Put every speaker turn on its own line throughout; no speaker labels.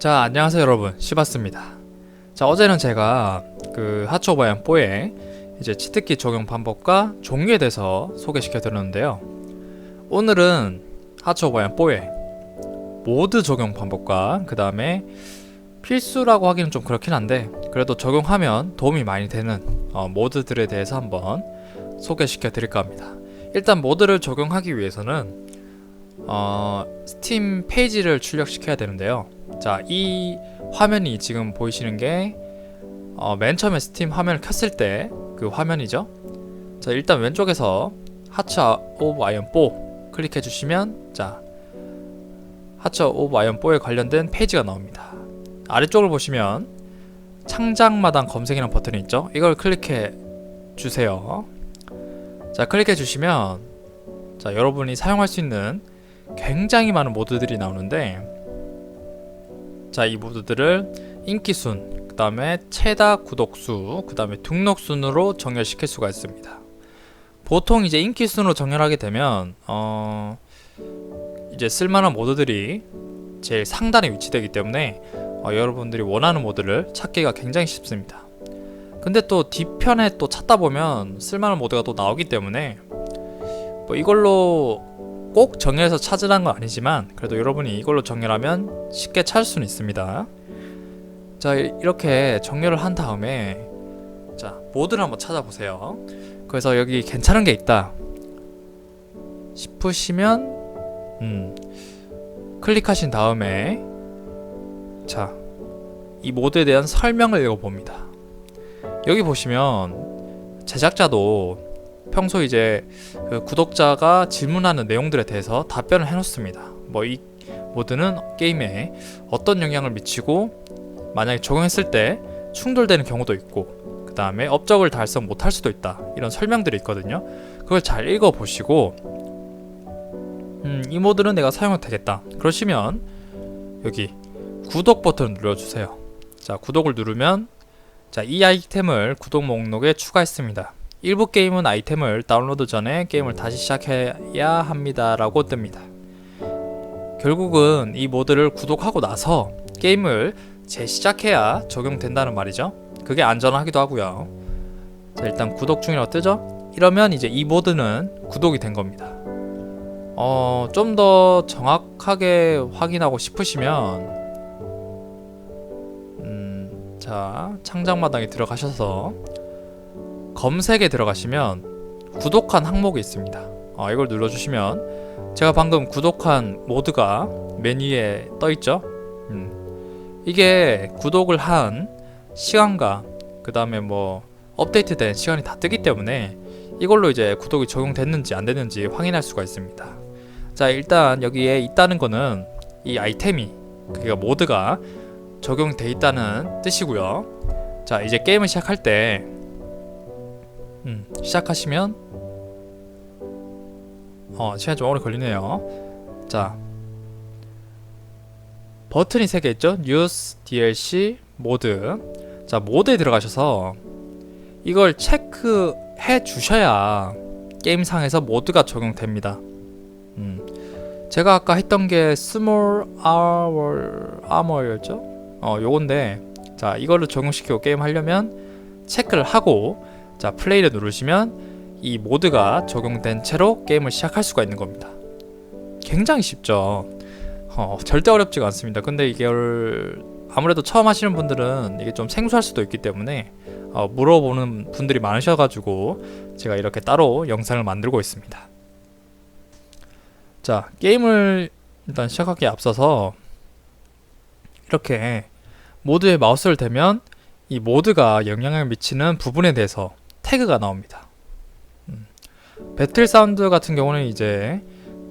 자 안녕하세요 여러분. 시바스입니다. 자 어제는 제가 그 하초바얀 4의 이제 치트키 적용 방법과 종류에 대해서 소개시켜 드렸는데요. 오늘은 하초바얀 4의 모드 적용 방법과 그 다음에 필수라고 하기는 좀 그렇긴 한데 그래도 적용하면 도움이 많이 되는 어, 모드들에 대해서 한번 소개시켜 드릴까 합니다. 일단 모드를 적용하기 위해서는 어, 스팀 페이지를 출력시켜야 되는데요 자, 이 화면이 지금 보이시는 게, 어, 맨 처음에 스팀 화면을 켰을 때 그 화면이죠. 자, 일단 왼쪽에서 하츠 오브 아이언 4 클릭해 주시면, 자, 하츠 오브 아이언 4에 관련된 페이지가 나옵니다. 아래쪽을 보시면, 창작마당 검색이라는 버튼이 있죠. 이걸 클릭해 주세요. 자, 클릭해 주시면, 자, 여러분이 사용할 수 있는 굉장히 많은 모드들이 나오는데, 자, 이 모드들을 인기순, 그 다음에 최다 구독수, 그 다음에 등록순으로 정렬시킬 수가 있습니다. 보통 이제 인기순으로 정렬하게 되면, 어, 이제 쓸만한 모드들이 제일 상단에 위치되기 때문에 어, 여러분들이 원하는 모드를 찾기가 굉장히 쉽습니다. 근데 또 뒤편에 또 찾다 보면 쓸만한 모드가 또 나오기 때문에 뭐 이걸로 꼭 정렬해서 찾으라는 건 아니지만 그래도 여러분이 이걸로 정렬하면 쉽게 찾을 수는 있습니다. 자 이렇게 정렬을 한 다음에 자 모드를 한번 찾아보세요. 그래서 여기 괜찮은 게 있다 싶으시면 음 클릭하신 다음에 자 이 모드에 대한 설명을 읽어봅니다. 여기 보시면 제작자도 평소 이제 그 구독자가 질문하는 내용들에 대해서 답변을 해놓습니다. 뭐 이 모드는 게임에 어떤 영향을 미치고 만약에 적용했을 때 충돌되는 경우도 있고 그 다음에 업적을 달성 못할 수도 있다 이런 설명들이 있거든요. 그걸 잘 읽어보시고 음, 이 모드는 내가 사용해도 되겠다 그러시면 여기 구독 버튼을 눌러주세요. 자 구독을 누르면 자 이 아이템을 구독 목록에 추가했습니다. 일부 게임은 아이템을 다운로드 전에 게임을 다시 시작해야 합니다 라고 뜹니다. 결국은 이 모드를 구독하고 나서 게임을 재시작해야 적용된다는 말이죠. 그게 안전하기도 하고요. 자, 일단 구독 중이라고 뜨죠? 이러면 이제 이 모드는 구독이 된 겁니다. 어, 좀 더 정확하게 확인하고 싶으시면 음, 자, 창작 마당에 들어가셔서 검색에 들어가시면 구독한 항목이 있습니다. 어, 이걸 눌러주시면 제가 방금 구독한 모드가 메뉴에 떠 있죠. 음. 이게 구독을 한 시간과 그 다음에 뭐 업데이트된 시간이 다 뜨기 때문에 이걸로 이제 구독이 적용됐는지 안 됐는지 확인할 수가 있습니다. 자 일단 여기에 있다는 거는 이 아이템이 그러니까 모드가 적용돼 있다는 뜻이고요. 자 이제 게임을 시작할 때 음, 시작하시면 어 시간 좀 오래 걸리네요. 자 버튼이 3개 있죠? 뉴스 DLC 모드. 자 모드에 들어가셔서 이걸 체크해 주셔야 게임상에서 모드가 적용됩니다. 음. 제가 아까 했던 게 스몰 아워 아머였죠? 어 요건데 자 이거를 적용시키고 게임 하려면 체크를 하고 자 플레이를 누르시면 이 모드가 적용된 채로 게임을 시작할 수가 있는 겁니다. 굉장히 쉽죠. 어, 절대 어렵지가 않습니다. 근데 이걸 아무래도 처음 하시는 분들은 이게 좀 생소할 수도 있기 때문에 어, 물어보는 분들이 많으셔가지고 제가 이렇게 따로 영상을 만들고 있습니다. 자 게임을 일단 시작하기에 앞서서 이렇게 모드에 마우스를 대면 이 모드가 영향을 미치는 부분에 대해서 태그가 나옵니다. 음. 배틀 사운드 같은 경우는 이제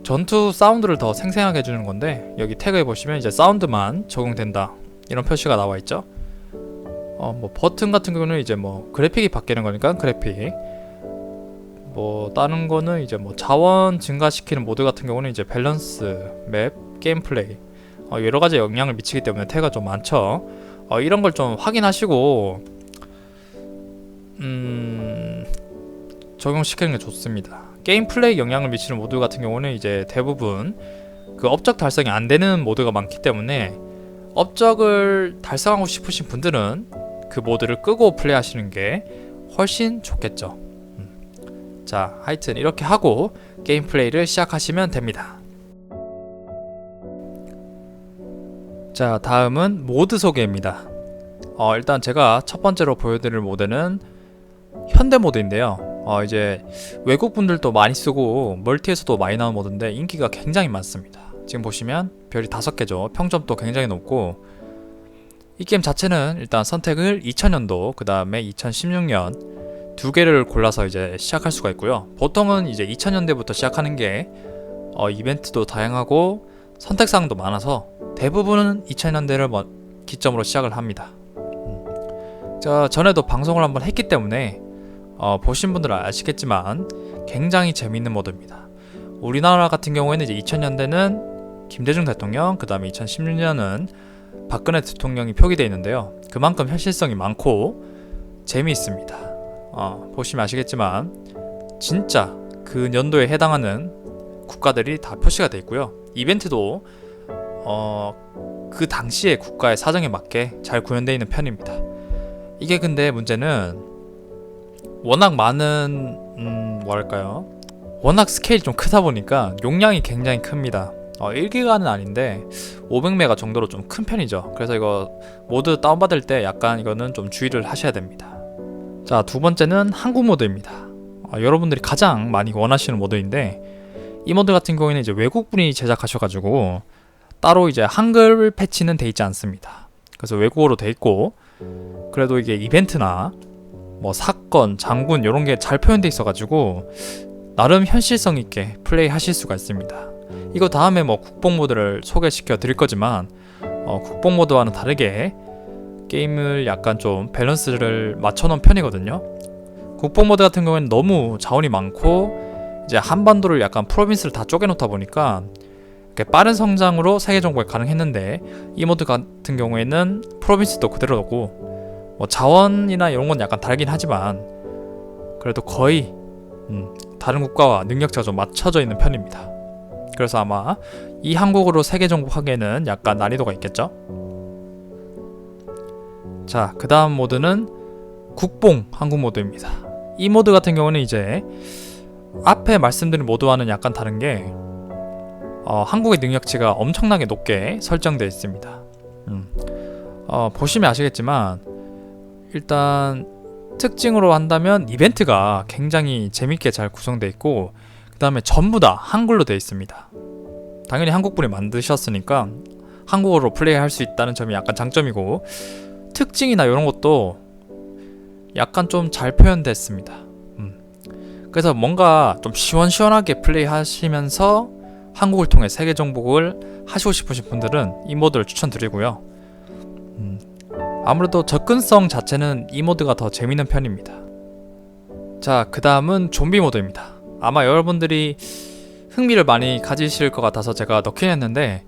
전투 사운드를 더 생생하게 해주는 건데 여기 태그에 보시면 이제 사운드만 적용된다 이런 표시가 나와 있죠. 어 뭐 버튼 같은 경우는 이제 뭐 그래픽이 바뀌는 거니까 그래픽. 뭐 다른 거는 이제 뭐 자원 증가시키는 모드 같은 경우는 이제 밸런스, 맵, 게임 플레이 어 여러 가지 영향을 미치기 때문에 태그가 좀 많죠. 어 이런 걸 좀 확인하시고 음, 적용시키는 게 좋습니다. 게임 플레이 영향을 미치는 모드 같은 경우는 이제 대부분 그 업적 달성이 안 되는 모드가 많기 때문에 업적을 달성하고 싶으신 분들은 그 모드를 끄고 플레이하시는 게 훨씬 좋겠죠. 음. 자, 하여튼 이렇게 하고 게임 플레이를 시작하시면 됩니다. 자, 다음은 모드 소개입니다. 어, 일단 제가 첫 번째로 보여드릴 모드는 현대 모드인데요. 어, 이제 외국 분들도 많이 쓰고 멀티에서도 많이 나오는 모드인데 인기가 굉장히 많습니다. 지금 보시면 별이 다섯 개죠. 평점도 굉장히 높고 이 게임 자체는 일단 선택을 2000년도 그 다음에 2016년 두 개를 골라서 이제 시작할 수가 있고요. 보통은 이제 2000년대부터 시작하는 게 어, 이벤트도 다양하고 선택사항도 많아서 대부분은 2000년대를 기점으로 시작을 합니다. 음. 자 전에도 방송을 한번 했기 때문에 어, 보신 분들은 아시겠지만 굉장히 재미있는 모드입니다. 우리나라 같은 경우에는 이제 2000년대는 김대중 대통령, 그 다음에 2016년은 박근혜 대통령이 표기되어 있는데요. 그만큼 현실성이 많고 재미있습니다. 어, 보시면 아시겠지만 진짜 그 연도에 해당하는 국가들이 다 표시가 되어 있고요. 이벤트도 어, 그 당시의 국가의 사정에 맞게 잘 구현되어 있는 편입니다. 이게 근데 문제는 워낙 많은 음, 뭐랄까요? 워낙 스케일이 좀 크다 보니까 용량이 굉장히 큽니다. 어, 1기가는 아닌데 500메가 정도로 좀 큰 편이죠. 그래서 이거 모드 다운받을 때 약간 이거는 좀 주의를 하셔야 됩니다. 자, 두 번째는 한국 모드입니다. 어, 여러분들이 가장 많이 원하시는 모드인데 이 모드 같은 경우에는 이제 외국분이 제작하셔가지고 따로 이제 한글 패치는 돼 있지 않습니다. 그래서 외국어로 돼 있고 그래도 이게 이벤트나 뭐 사건, 장군 이런 게 잘 표현돼 있어가지고 나름 현실성 있게 플레이 하실 수가 있습니다. 이거 다음에 뭐 국뽕 모드를 소개시켜 드릴 거지만 어, 국뽕 모드와는 다르게 게임을 약간 좀 밸런스를 맞춰놓은 편이거든요. 국뽕 모드 같은 경우에는 너무 자원이 많고 이제 한반도를 약간 프로빈스를 다 쪼개놓다 보니까 빠른 성장으로 세계 정복이 가능했는데 이 모드 같은 경우에는 프로빈스도 그대로고 뭐 자원이나 이런 건 약간 다르긴 하지만 그래도 거의 음, 다른 국가와 능력치가 좀 맞춰져 있는 편입니다. 그래서 아마 이 한국으로 세계 정복하기에는 약간 난이도가 있겠죠. 자, 그 다음 모드는 국뽕 한국 모드입니다. 이 모드 같은 경우는 이제 앞에 말씀드린 모드와는 약간 다른 게 어, 한국의 능력치가 엄청나게 높게 설정되어 있습니다. 음. 어, 보시면 아시겠지만 일단 특징으로 한다면 이벤트가 굉장히 재밌게 잘 구성되어 있고 그 다음에 전부 다 한글로 되어 있습니다. 당연히 한국분이 만드셨으니까 한국어로 플레이할 수 있다는 점이 약간 장점이고 특징이나 이런 것도 약간 좀 잘 표현됐습니다. 음. 그래서 뭔가 좀 시원시원하게 플레이하시면서 한국을 통해 세계 정복을 하시고 싶으신 분들은 이 모드를 추천드리고요. 음. 아무래도 접근성 자체는 이 모드가 더 재밌는 편입니다. 자, 그 다음은 좀비 모드입니다. 아마 여러분들이 흥미를 많이 가지실 것 같아서 제가 넣긴 했는데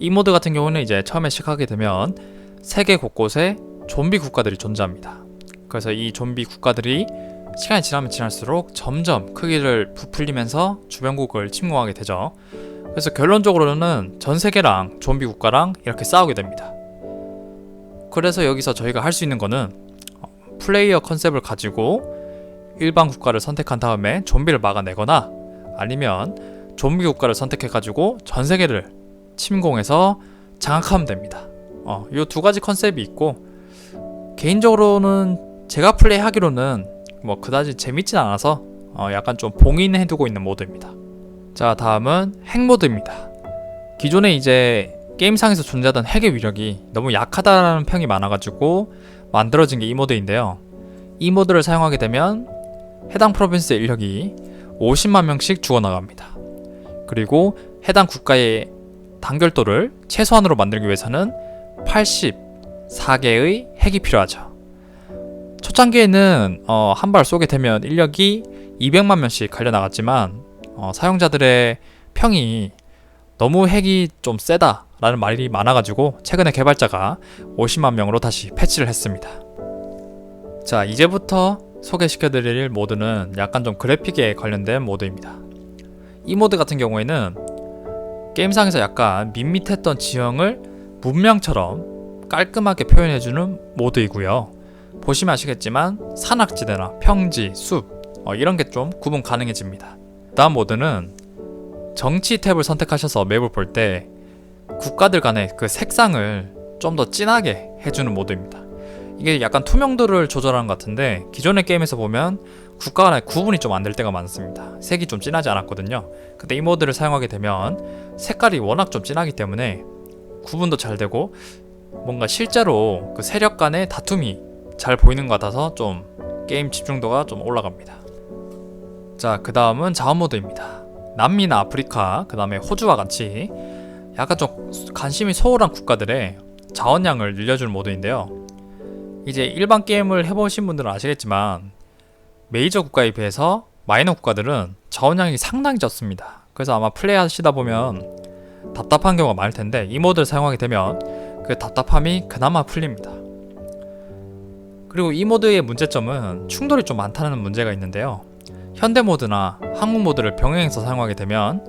이 모드 같은 경우는 이제 처음에 시작하게 되면 세계 곳곳에 좀비 국가들이 존재합니다. 그래서 이 좀비 국가들이 시간이 지나면 지날수록 점점 크기를 부풀리면서 주변국을 침공하게 되죠. 그래서 결론적으로는 전 세계랑 좀비 국가랑 이렇게 싸우게 됩니다. 그래서 여기서 저희가 할 수 있는 거는 플레이어 컨셉을 가지고 일반 국가를 선택한 다음에 좀비를 막아내거나 아니면 좀비 국가를 선택해가지고 전 세계를 침공해서 장악하면 됩니다. 어, 이 두 가지 컨셉이 있고 개인적으로는 제가 플레이하기로는 뭐 그다지 재밌진 않아서 어, 약간 좀 봉인해두고 있는 모드입니다. 자 다음은 핵 모드입니다. 기존에 이제 게임상에서 존재하던 핵의 위력이 너무 약하다라는 평이 많아가지고 만들어진 게 이 모드인데요. 이 모드를 사용하게 되면 해당 프로빈스의 인력이 50만 명씩 죽어나갑니다. 그리고 해당 국가의 단결도를 최소한으로 만들기 위해서는 84개의 핵이 필요하죠. 초창기에는 어, 한발 쏘게 되면 인력이 200만 명씩 갈려 나갔지만 어, 사용자들의 평이 너무 핵이 좀 세다 라는 말이 많아가지고 최근에 개발자가 50만 명으로 다시 패치를 했습니다. 자 이제부터 소개시켜드릴 모드는 약간 좀 그래픽에 관련된 모드입니다. 이 모드 같은 경우에는 게임상에서 약간 밋밋했던 지형을 문명처럼 깔끔하게 표현해주는 모드이고요. 보시면 아시겠지만 산악지대나 평지, 숲 어, 이런 게 좀 구분 가능해집니다. 다음 모드는 정치 탭을 선택하셔서 맵을 볼 때 국가들 간의 그 색상을 좀 더 진하게 해주는 모드입니다. 이게 약간 투명도를 조절하는 것 같은데 기존의 게임에서 보면 국가 간의 구분이 좀 안 될 때가 많습니다. 색이 좀 진하지 않았거든요. 근데 이 모드를 사용하게 되면 색깔이 워낙 좀 진하기 때문에 구분도 잘 되고 뭔가 실제로 그 세력 간의 다툼이 잘 보이는 것 같아서 좀 게임 집중도가 좀 올라갑니다. 자, 그 다음은 자원 모드입니다. 남미나 아프리카, 그 다음에 호주와 같이 약간 좀 관심이 소홀한 국가들의 자원량을 늘려주는 모드인데요. 이제 일반 게임을 해보신 분들은 아시겠지만 메이저 국가에 비해서 마이너 국가들은 자원량이 상당히 적습니다. 그래서 아마 플레이하시다 보면 답답한 경우가 많을 텐데 이 모드를 사용하게 되면 그 답답함이 그나마 풀립니다. 그리고 이 모드의 문제점은 충돌이 좀 많다는 문제가 있는데요. 현대 모드나 한국 모드를 병행해서 사용하게 되면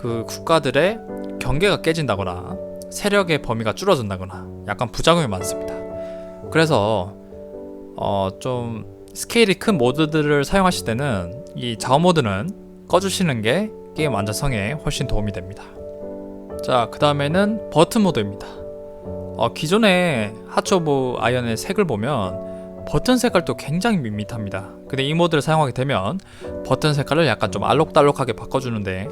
그 국가들의 경계가 깨진다거나 세력의 범위가 줄어든다거나 약간 부작용이 많습니다. 그래서 어 좀 스케일이 큰 모드들을 사용하실 때는 이 자원 모드는 꺼주시는 게 게임 안전성에 훨씬 도움이 됩니다. 자, 그 다음에는 버튼 모드입니다. 어, 기존의 하츠 오브 아이언의 색을 보면 버튼 색깔도 굉장히 밋밋합니다. 근데 이 모드를 사용하게 되면 버튼 색깔을 약간 좀 알록달록하게 바꿔주는데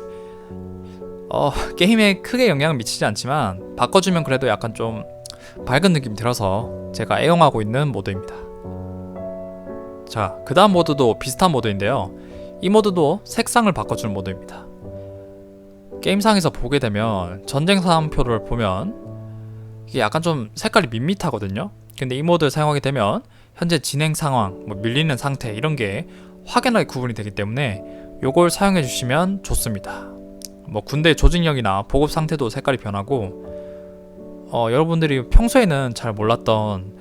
어, 게임에 크게 영향을 미치지 않지만 바꿔주면 그래도 약간 좀 밝은 느낌이 들어서 제가 애용하고 있는 모드입니다. 자, 그 다음 모드도 비슷한 모드인데요. 이 모드도 색상을 바꿔주는 모드입니다. 게임상에서 보게 되면 전쟁 상황표를 보면 이게 약간 좀 색깔이 밋밋하거든요. 근데 이 모드를 사용하게 되면 현재 진행 상황, 뭐 밀리는 상태 이런 게 확연하게 구분이 되기 때문에 요걸 사용해 주시면 좋습니다. 뭐 군대 조직력이나 보급 상태도 색깔이 변하고 어, 여러분들이 평소에는 잘 몰랐던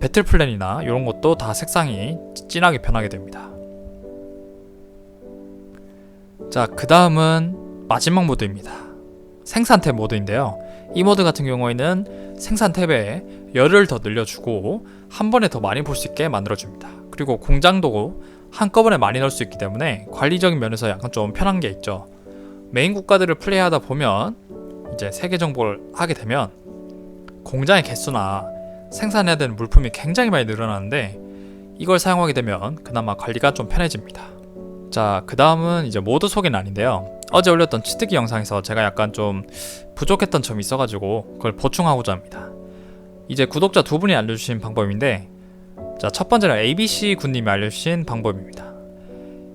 배틀 플랜이나 이런 것도 다 색상이 진하게 변하게 됩니다. 자, 그 다음은 마지막 모드입니다. 생산 탭 모드인데요. 이 모드 같은 경우에는 생산 탭에 열을 더 늘려주고 한 번에 더 많이 볼 수 있게 만들어줍니다. 그리고 공장도 한꺼번에 많이 넣을 수 있기 때문에 관리적인 면에서 약간 좀 편한 게 있죠. 메인 국가들을 플레이하다 보면 이제 세계 정보를 하게 되면 공장의 개수나 생산해야 되는 물품이 굉장히 많이 늘어나는데 이걸 사용하게 되면 그나마 관리가 좀 편해집니다. 자, 그 다음은 이제 모드 소개는 아닌데요. 어제 올렸던 치트기 영상에서 제가 약간 좀 부족했던 점이 있어가지고 그걸 보충하고자 합니다. 이제 구독자 두 분이 알려주신 방법인데, 자, 첫 번째는 ABC 군님이 알려주신 방법입니다.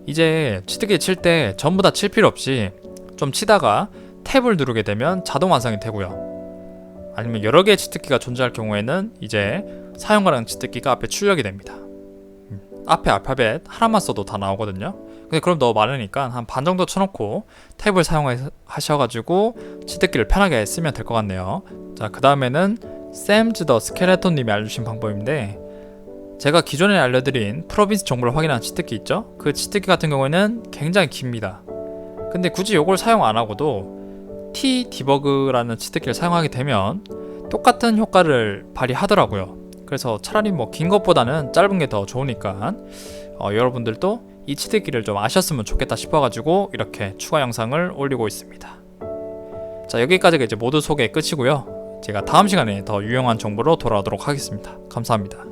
이제 치트기 칠 때 전부 다 칠 필요 없이 좀 치다가 탭을 누르게 되면 자동 완성이 되고요. 아니면 여러 개의 치트키가 존재할 경우에는 이제 사용가랑 치트키가 앞에 출력이 됩니다. 음, 앞에 알파벳 하나만 써도 다 나오거든요. 근데 그럼 너무 많으니까 한 반 정도 쳐놓고 탭을 사용하셔가지고 치트키를 편하게 쓰면 될 것 같네요. 자, 그 다음에는 샘즈 더 스켈레톤님이 알려주신 방법인데 제가 기존에 알려드린 프로빈스 정보를 확인한 치트키 있죠? 그 치트키 같은 경우에는 굉장히 깁니다. 근데 굳이 이걸 사용 안 하고도 T 디버그라는 치트키를 사용하게 되면 똑같은 효과를 발휘하더라고요. 그래서 차라리 뭐 긴 것보다는 짧은 게 더 좋으니까 어, 여러분들도 이 치트키를 좀 아셨으면 좋겠다 싶어가지고 이렇게 추가 영상을 올리고 있습니다. 자 여기까지가 이제 모두 소개 끝이고요. 제가 다음 시간에 더 유용한 정보로 돌아오도록 하겠습니다. 감사합니다.